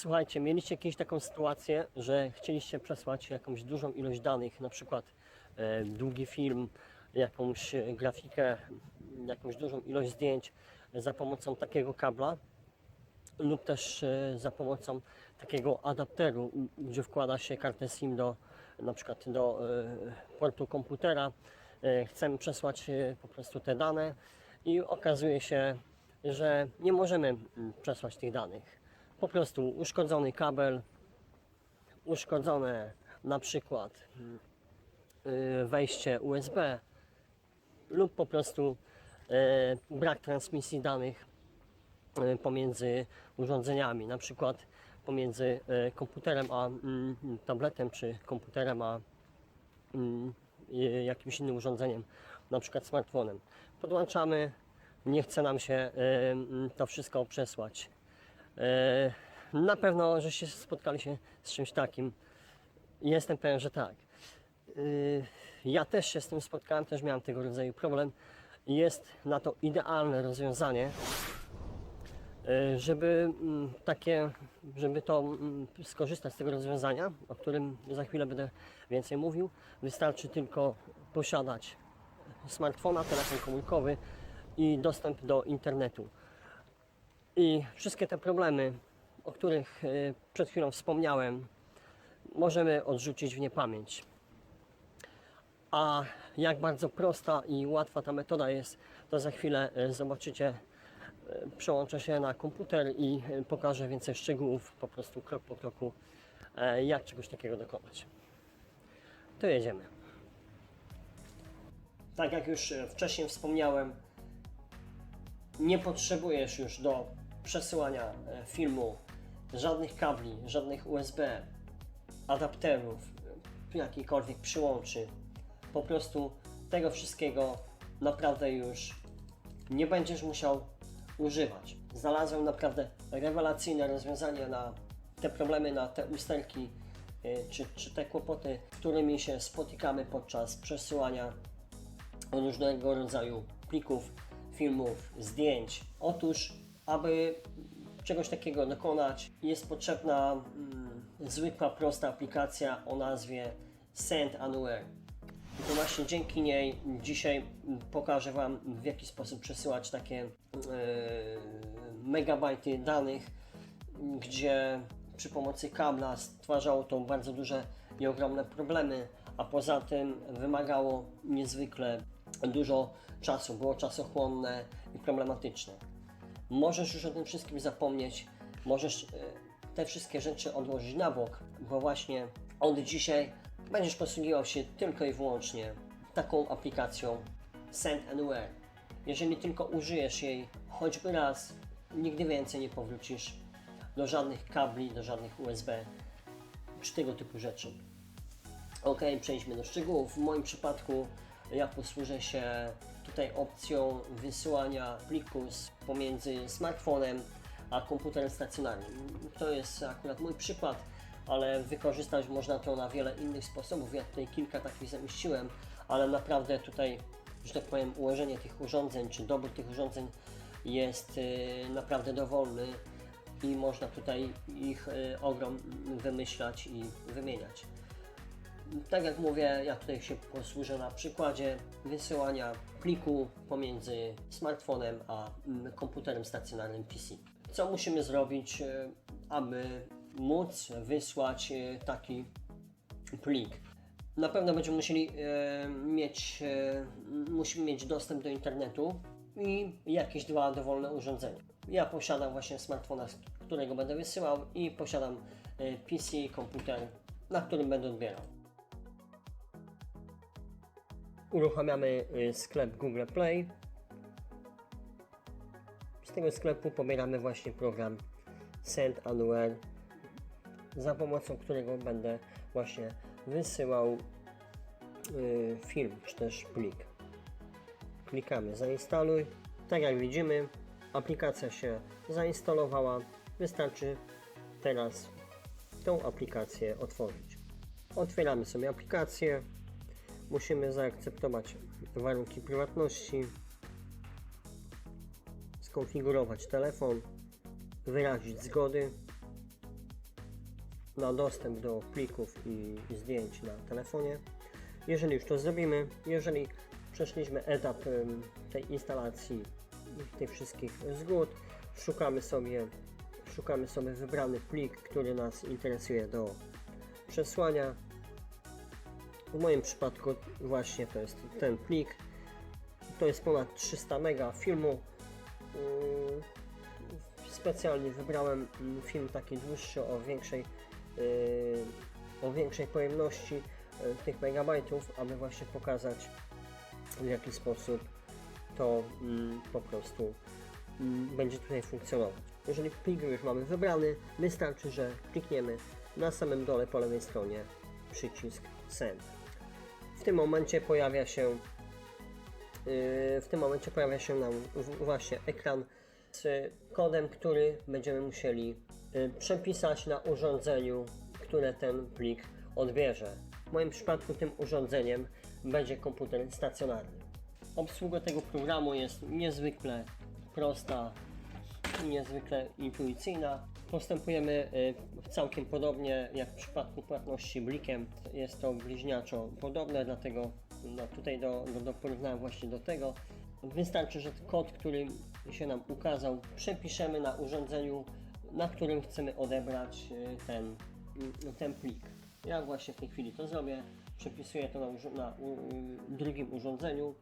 Słuchajcie, mieliście jakąś taką sytuację, że chcieliście przesłać jakąś dużą ilość danych, na przykład e, długi film, jakąś grafikę, jakąś dużą ilość zdjęć za pomocą takiego kabla lub też e, za pomocą takiego adapteru, gdzie wkłada się kartę SIM do na przykład do e, portu komputera. E, Chcemy przesłać e, po prostu te dane i okazuje się, że nie możemy m, przesłać tych danych. Po prostu uszkodzony kabel, uszkodzone na przykład mm, y, wejście USB lub po prostu e, brak transmisji danych e, pomiędzy urządzeniami, na przykład pomiędzy komputerem a mm, tabletem, czy komputerem a mm, y, jakimś innym urządzeniem, na przykład smartfonem. Podłączamy, nie chce nam się mm, to wszystko przesłać. E, Na pewno, że się spotkali się z czymś takim. Jestem pewien, że tak. Y, Ja też się z tym spotkałem, też miałem tego rodzaju problem. Jest na to idealne rozwiązanie, y, żeby mm, takie, żeby to mm, skorzystać z tego rozwiązania, o którym za chwilę będę więcej mówił. Wystarczy tylko posiadać smartfona, telefon komórkowy i dostęp do internetu. I wszystkie te problemy, o których y, przed chwilą wspomniałem, możemy odrzucić w niepamięć. A jak bardzo prosta i łatwa ta metoda jest, to za chwilę y, zobaczycie. Y, Przełączę się na komputer i pokażę więcej szczegółów, po prostu krok po kroku, e, jak czegoś takiego dokonać. To jedziemy. Tak jak już e, wcześniej wspomniałem, nie potrzebujesz już do przesyłania e, filmu żadnych kabli, żadnych USB, adapterów, jakichkolwiek przyłączy. Po prostu tego wszystkiego naprawdę już nie będziesz musiał używać. Znalazłem naprawdę rewelacyjne rozwiązanie na te problemy, na te usterki e, czy, czy te kłopoty, z którymi się spotykamy podczas przesyłania różnego rodzaju plików, filmów, zdjęć. Otóż, aby czegoś takiego dokonać, jest potrzebna mm, zwykła, prosta aplikacja o nazwie Send Anywhere. I to właśnie dzięki niej dzisiaj pokażę Wam, w jaki sposób przesyłać takie e, megabajty danych, gdzie przy pomocy kabla stwarzało to bardzo duże i ogromne problemy, a poza tym wymagało niezwykle dużo czasu, było czasochłonne i problematyczne. Możesz już o tym wszystkim zapomnieć, możesz e, te wszystkie rzeczy odłożyć na bok, bo właśnie od dzisiaj będziesz posługiwał się tylko i wyłącznie taką aplikacją Send Anywhere. Jeżeli tylko użyjesz jej choćby raz, nigdy więcej nie powrócisz do żadnych kabli, do żadnych USB czy tego typu rzeczy. Ok, przejdźmy do szczegółów. W moim przypadku ja posłużę się tutaj opcją wysyłania plików pomiędzy smartfonem a komputerem stacjonarnym. To jest akurat mój przykład, ale wykorzystać można to na wiele innych sposobów. Ja tutaj kilka takich zamieściłem, ale naprawdę tutaj, że tak powiem, ułożenie tych urządzeń czy dobór tych urządzeń jest y, naprawdę dowolny i można tutaj ich y, ogrom wymyślać i wymieniać. Tak jak mówię, ja tutaj się posłużę na przykładzie wysyłania pliku pomiędzy smartfonem a mm, komputerem stacjonarnym PC. Co musimy zrobić, e, aby móc wysłać e, taki plik? Na pewno będziemy musieli e, mieć, musimy mieć dostęp do internetu i jakieś dwa dowolne urządzenia. Ja posiadam właśnie smartfona, z którego będę wysyłał i posiadam PC, komputer, na którym będę odbierał. Uruchamiamy y, sklep Google Play. Z tego sklepu pobieramy właśnie program Send Anywhere, za pomocą którego będę właśnie wysyłał y, film czy też plik. Klikamy zainstaluj. Tak jak widzimy, aplikacja się zainstalowała. Wystarczy teraz tą aplikację otworzyć. Otwieramy sobie aplikację. Musimy zaakceptować warunki prywatności, skonfigurować telefon, wyrazić zgody. na dostęp do plików i, zdjęć na telefonie. Jeżeli już to zrobimy, jeżeli przeszliśmy etap tej instalacji tych wszystkich zgód, szukamy sobie, szukamy sobie wybrany plik, który nas interesuje do przesłania. W moim przypadku właśnie to jest ten plik. To jest ponad 300 mega filmu. Yy, Specjalnie wybrałem mm, film taki dłuższy o większej, yy, o większej pojemności yy, tych megabajtów, aby właśnie pokazać w jaki sposób to mm, po prostu mm, będzie tutaj funkcjonować. Jeżeli plik już mamy wybrany, wystarczy, że klikniemy na samym dole po lewej stronie przycisk Send. W tym momencie pojawia się yy, w tym momencie pojawia się nam właśnie ekran z kodem, który będziemy musieli yy, przepisać na urządzeniu, które ten plik odbierze. W moim przypadku tym urządzeniem będzie komputer stacjonarny. Obsługa tego programu jest niezwykle prosta niezwykle intuicyjna. Postępujemy y, całkiem podobnie jak w przypadku płatności blikiem. Jest to bliźniaczo podobne, dlatego no, tutaj do, do, do porównałem właśnie do tego. Wystarczy, że kod, który się nam ukazał, przepiszemy na urządzeniu, na którym chcemy odebrać y, ten, y, ten plik. Ja właśnie w tej chwili to zrobię. Przepisuję to na, na u, drugim urządzeniu.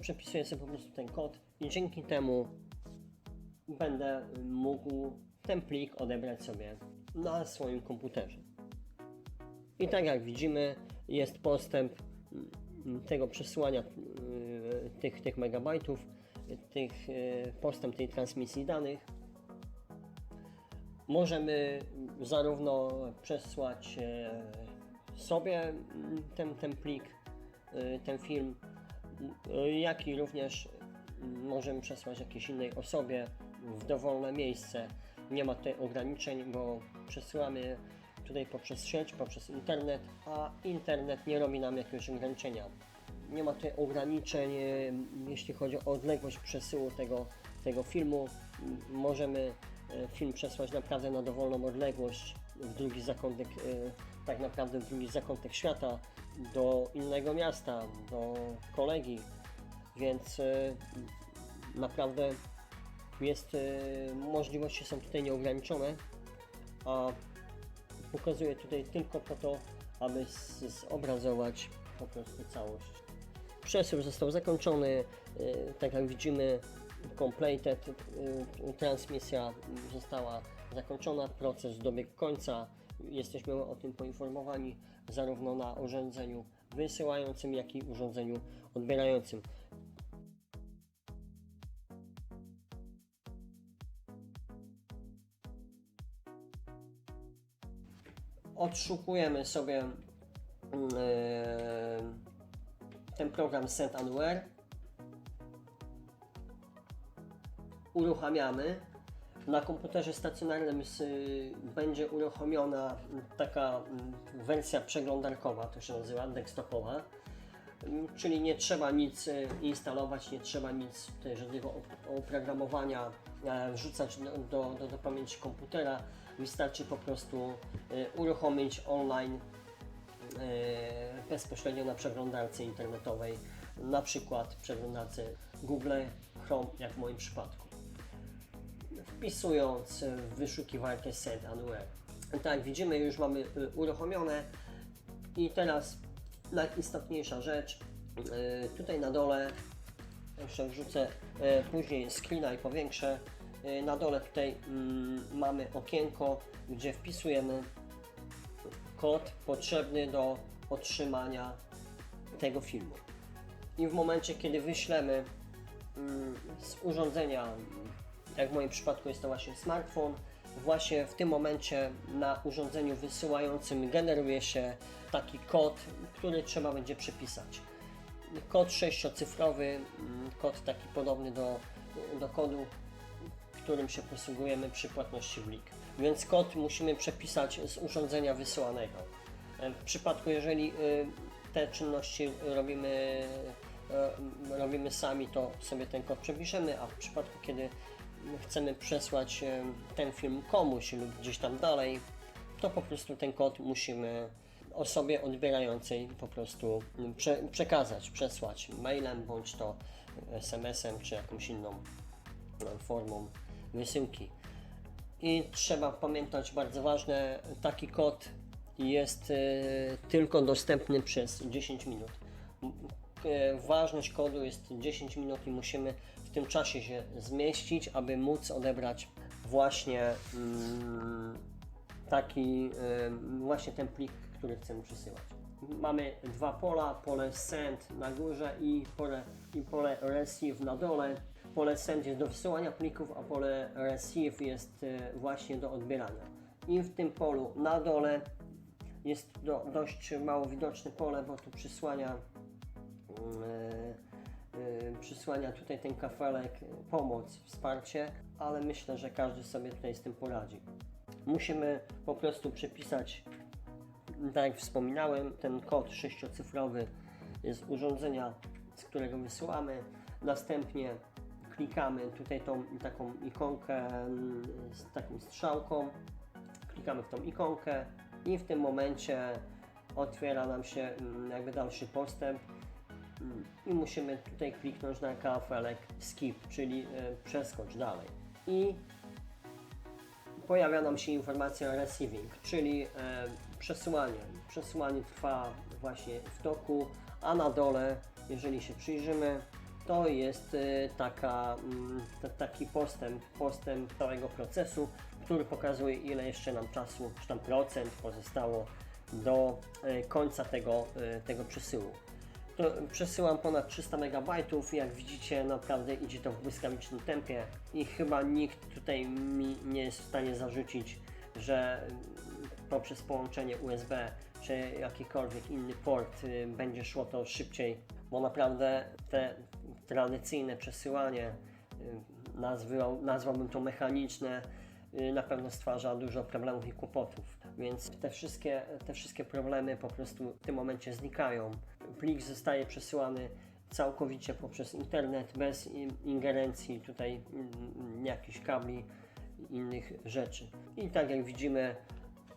Przepisuję sobie po prostu ten kod i dzięki temu będę mógł ten plik odebrać sobie na swoim komputerze. I tak jak widzimy, jest postęp mm, tego przesyłania y, tych, tych megabajtów, tych, y, postęp tej transmisji danych. Możemy zarówno przesłać e, sobie mm, ten, ten plik, y, ten film, y, jak i również mm, możemy przesłać jakiejś innej osobie w dowolne miejsce. Nie ma tutaj ograniczeń, bo przesyłamy tutaj poprzez sieć, poprzez internet, a internet nie robi nam jakiegoś ograniczenia. Nie ma tutaj ograniczeń, e, jeśli chodzi o odległość przesyłu tego, tego filmu. M, Możemy e, film przesłać naprawdę na dowolną odległość, w drugi zakątek, e, tak naprawdę w drugi zakątek świata, do innego miasta, do kolegi, więc e, naprawdę jest, e, możliwości są tutaj nieograniczone, a pokazuję tutaj tylko po to, aby zobrazować po prostu całość. Przesył został zakończony, e, tak jak widzimy completed, e, transmisja została zakończona, proces dobiegł końca, jesteśmy o tym poinformowani zarówno na urządzeniu wysyłającym, jak i urządzeniu odbierającym. Odszukujemy sobie mm, e, ten program Send. Uruchamiamy. Na komputerze stacjonarnym s- będzie uruchomiona taka mm, wersja przeglądarkowa, to się nazywa desktopowa. Mm, Czyli nie trzeba nic e, instalować, nie trzeba nic żadnego op- oprogramowania e, wrzucać do, do, do pamięci komputera. Wystarczy po prostu e, uruchomić online e, bezpośrednio na przeglądarce internetowej, na przykład przeglądarce Google Chrome, jak w moim przypadku. Wpisując w wyszukiwarkę Send Anywhere. Tak, widzimy, już mamy e, uruchomione i teraz najistotniejsza rzecz, tutaj na dole, jeszcze wrzucę później screena i powiększę, na dole tutaj mm, mamy okienko, gdzie wpisujemy kod potrzebny do otrzymania tego filmu. I w momencie, kiedy wyślemy mm, z urządzenia, jak w moim przypadku jest to właśnie smartfon, właśnie w tym momencie na urządzeniu wysyłającym generuje się taki kod, który trzeba będzie przepisać. Kod sześciocyfrowy, mm, kod taki podobny do, do kodu, którym się posługujemy przy płatności blik. Więc kod musimy przepisać z urządzenia wysyłanego. E, W przypadku, jeżeli y, te czynności robimy, e, robimy sami, to sobie ten kod przepiszemy, a w przypadku, kiedy chcemy przesłać e, ten film komuś lub gdzieś tam dalej, to po prostu ten kod musimy osobie odbierającej po prostu prze, przekazać, przesłać mailem bądź to SMS-em czy jakąś inną e, formą wysyłki. I trzeba pamiętać bardzo ważne, taki kod jest e, tylko dostępny przez 10 minut. E, Ważność kodu jest 10 minut i musimy w tym czasie się zmieścić, aby móc odebrać właśnie mm, taki y, właśnie ten plik, który chcemy przesyłać. Mamy dwa pola, pole send na górze i pole, i pole receive na dole. Pole send jest do wysyłania plików, a pole receive jest y, właśnie do odbierania. I w tym polu na dole jest do, dość mało widoczne pole, bo tu przysłania y, y, przysłania tutaj ten kafelek, pomoc, wsparcie, ale myślę, że każdy sobie tutaj z tym poradzi. Musimy po prostu przepisać, tak jak wspominałem, ten kod sześciocyfrowy z urządzenia, z którego wysyłamy. Następnie klikamy tutaj tą taką ikonkę mm, z taką strzałką, klikamy w tą ikonkę i w tym momencie otwiera nam się mm, jakby dalszy postęp Mm, i musimy tutaj kliknąć na kafelek skip, czyli e, przeskocz dalej. I pojawia nam się informacja receiving, czyli e, przesyłanie. Przesyłanie trwa właśnie w toku, a na dole, jeżeli się przyjrzymy, to jest e, taka, mm, ta- taki postęp, postęp całego procesu, który pokazuje ile jeszcze nam czasu, czy tam procent pozostało do e, końca tego, e, tego przesyłu. To przesyłam ponad 300 MB, jak widzicie naprawdę idzie to w błyskawicznym tempie i chyba nikt tutaj mi nie jest w stanie zarzucić, że mm, poprzez połączenie USB czy jakikolwiek inny port y, będzie szło to szybciej, bo naprawdę te tradycyjne przesyłanie, y, nazwał, nazwałbym to mechaniczne, y, na pewno stwarza dużo problemów i kłopotów. Więc te wszystkie, te wszystkie problemy po prostu w tym momencie znikają. Plik zostaje przesyłany całkowicie poprzez internet, bez in- ingerencji tutaj mm, jakichś kabli innych rzeczy. I tak jak widzimy,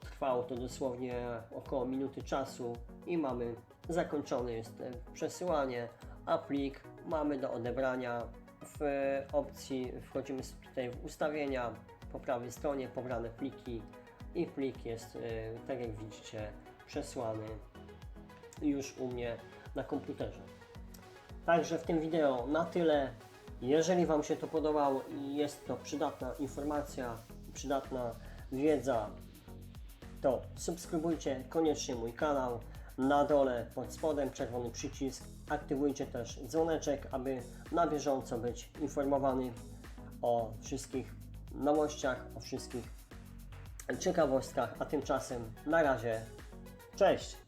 trwało to dosłownie około minuty czasu i mamy zakończone jest e, przesyłanie, a plik mamy do odebrania w opcji, wchodzimy tutaj w ustawienia, po prawej stronie pobrane pliki i plik jest, e, tak jak widzicie, przesłany już u mnie na komputerze. Także w tym wideo na tyle. Jeżeli Wam się to podobało i jest to przydatna informacja, przydatna wiedza, to subskrybujcie koniecznie mój kanał. Na dole pod spodem czerwony przycisk. Aktywujcie też dzwoneczek, aby na bieżąco być informowany o wszystkich nowościach, o wszystkich ciekawostkach. A tymczasem na razie, cześć!